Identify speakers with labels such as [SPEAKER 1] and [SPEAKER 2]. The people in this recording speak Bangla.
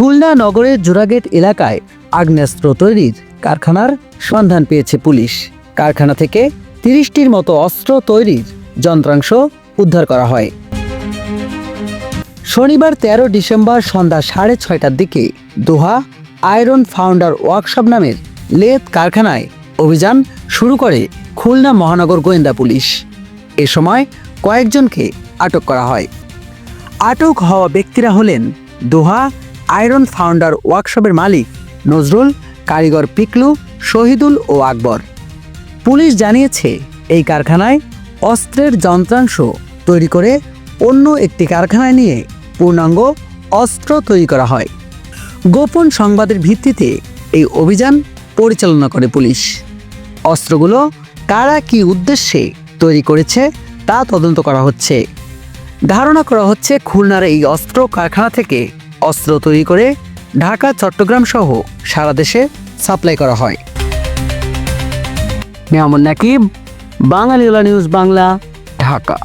[SPEAKER 1] খুলনা নগরের জোড়াগেট এলাকায় আগ্নেয়াস্ত্র তৈরির কারখানার সন্ধান পেয়েছে পুলিশ। কারখানা থেকে তিরিশটির মতো অস্ত্র তৈরির যন্ত্রাংশ উদ্ধার করা হয়। শনিবার তেরো ডিসেম্বর সন্ধ্যা সাড়ে ছয়টার দিকে দোহা আয়রন ফাউন্ডার ওয়ার্কশপ নামের লেদ কারখানায় অভিযান শুরু করে খুলনা মহানগর গোয়েন্দা পুলিশ। এ সময় কয়েকজনকে আটক করা হয়। আটক হওয়া ব্যক্তিরা হলেন দোহা আয়রন ফাউন্ডার ওয়ার্কশপের মালিক নজরুল, কারিগর পিকলু, শহীদুল ও আকবর। পুলিশ জানিয়েছে, এই কারখানায় অস্ত্রের যন্ত্রাংশ তৈরি করে অন্য একটি কারখানায় নিয়ে পূর্ণাঙ্গ অস্ত্র তৈরি করা হয়। গোপন সংবাদের ভিত্তিতে এই অভিযান পরিচালনা করে পুলিশ। অস্ত্রগুলো কারা কি উদ্দেশ্যে তৈরি করেছে তা তদন্ত করা হচ্ছে। ধারণা করা হচ্ছে, খুলনার এই অস্ত্র কারখানা থেকে অস্ত্র তৈরি করে ঢাকা, চট্টগ্রাম সহ সারা দেশে সাপ্লাই করা হয়। মেহমুদ নাকিব বাঙালিওলা নিউজ বাংলা, ঢাকা।